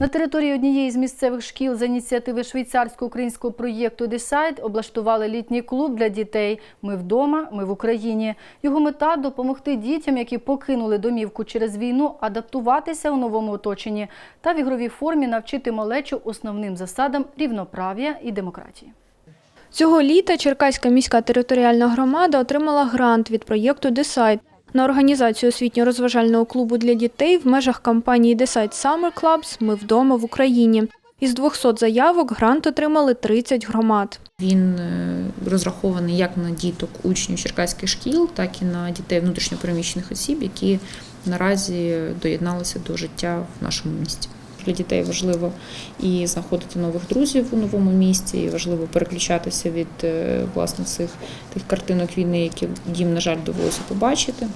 На території однієї з місцевих шкіл за ініціативи швейцарсько-українського проєкту Decide облаштували літній клуб для дітей. Ми вдома, ми в Україні. Його мета допомогти дітям, які покинули домівку через війну, адаптуватися у новому оточенні та в ігровій формі навчити малечу основним засадам рівноправ'я і демократії. Цього літа Черкаська міська територіальна громада отримала грант від проєкту Decide на організацію освітньо-розважального клубу для дітей в межах кампанії Decide Summer Clubs Ми вдома в Україні. Із 200 заявок грант отримали 30 громад. Він е, розрахований як на діток учнів черкаських шкіл, так і на дітей внутрішньопереміщених осіб, які наразі доєдналися до життя в нашому місті. Для дітей важливо і знаходити нових друзів у новому місті, і важливо переключатися від е, власне цих тих картинок війни, які їм, на жаль, довелося побачити.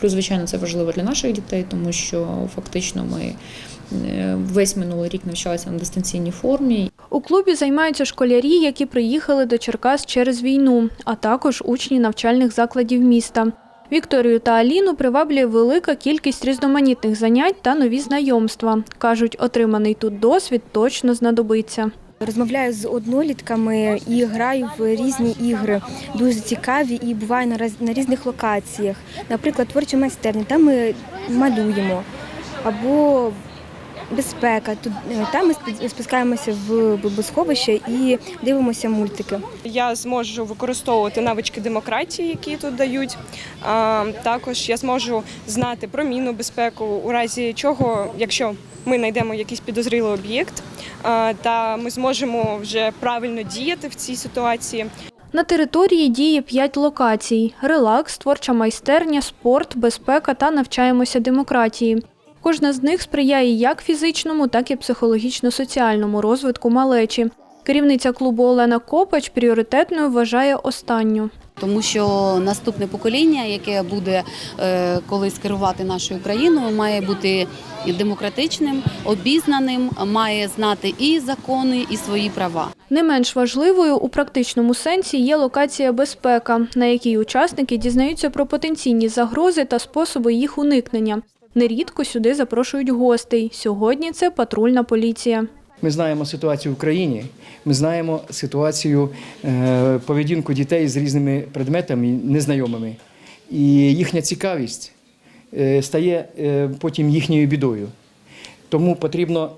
Плюс, звичайно, це важливо для наших дітей, тому що фактично ми е, весь минулий рік навчалися на дистанційній формі, У клубі займаються школярі, які приїхали до Черкас через війну, а також учні навчальних закладів міста. Вікторію та Аліну приваблює велика кількість різноманітних занять та нові знайомства. Кажуть, отриманий тут досвід точно знадобиться. Розмовляю з однолітками і граю в різні ігри, дуже цікаві і буваю на на різних локаціях. Наприклад, творчі майстерні, там ми малюємо або безпека. Тут е, там ми спускаємося в бомбосховище і дивимося мультики. Я зможу використовувати навички демократії, які тут дають. А, також я зможу знати про мінну безпеку, у разі чого, якщо ми знайдемо якийсь підозрілий об'єкт, та ми зможемо вже правильно діяти в цій ситуації. На території діє п'ять локацій: релакс, творча майстерня, спорт, безпека та навчаємося демократії. Кожна з них сприяє як фізичному, так і психологічно-соціальному розвитку малечі. Керівниця клубу Олена Копач пріоритетною вважає останню. Тому що наступне покоління, яке буде е, колись керувати нашою країною, має бути демократичним, обізнаним, має знати і закони, і свої права. Не менш важливою у практичному сенсі є локація безпека, на якій учасники дізнаються про потенційні загрози та способи їх уникнення. Нерідко сюди запрошують гостей. Сьогодні це патрульна поліція. Ми знаємо ситуацію в країні, ми знаємо ситуацію е, поведінку дітей з різними предметами незнайомими. І їхня цікавість е, стає е, потім їхньою бідою. Тому потрібно,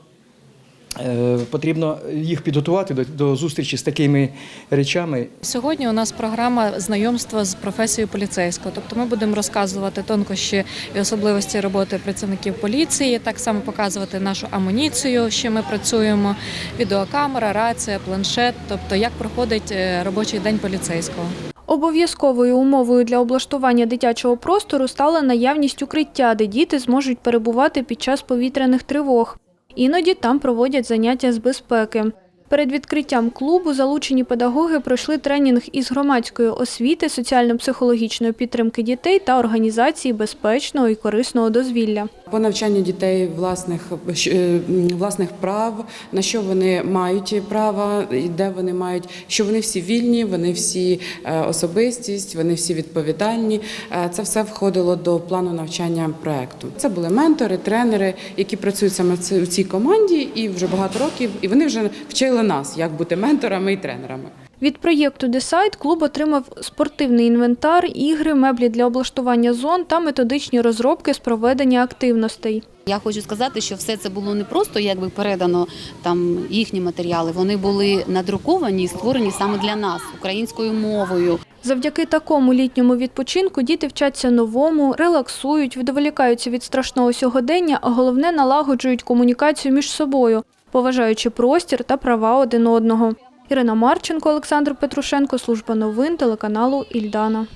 потрібно їх підготувати до, до зустрічі з такими речами, Сьогодні у нас програма знайомства з професією поліцейського. Тобто ми будемо розказувати тонкощі і особливості роботи працівників поліції, так само показувати нашу амуніцію, чим ми працюємо, відеокамера, рація, планшет, тобто як проходить е, робочий день поліцейського. Обов'язковою умовою для облаштування дитячого простору стала наявність укриття, де діти зможуть перебувати під час повітряних тривог. Іноді там проводять заняття з безпеки. Перед відкриттям клубу залучені педагоги пройшли тренінг із громадської освіти, соціально-психологічної підтримки дітей та організації безпечного і корисного дозвілля. По навчанню дітей власних е, власних прав, на що вони мають право, де вони мають, що вони всі вільні, вони всі е, особистість, вони всі відповідальні. Е, Це все входило до плану навчання проекту. Це були ментори, тренери, які працюють саме в цій команді, і вже багато років, і вони вже вчили нас, як бути менторами і тренерами. Від проєкту Decide клуб отримав спортивний інвентар, ігри, меблі для облаштування зон та методичні розробки з проведення активностей. Я хочу сказати, що все це було не просто якби передано там їхні матеріали. Вони були надруковані і створені саме для нас українською мовою. Завдяки такому літньому відпочинку діти вчаться новому, релаксують, відволікаються від страшного сьогодення, а головне налагоджують комунікацію між собою, поважаючи простір та права один одного. Ірина Марченко, Олександр Петрушенко, служба новин телеканалу Ільдана.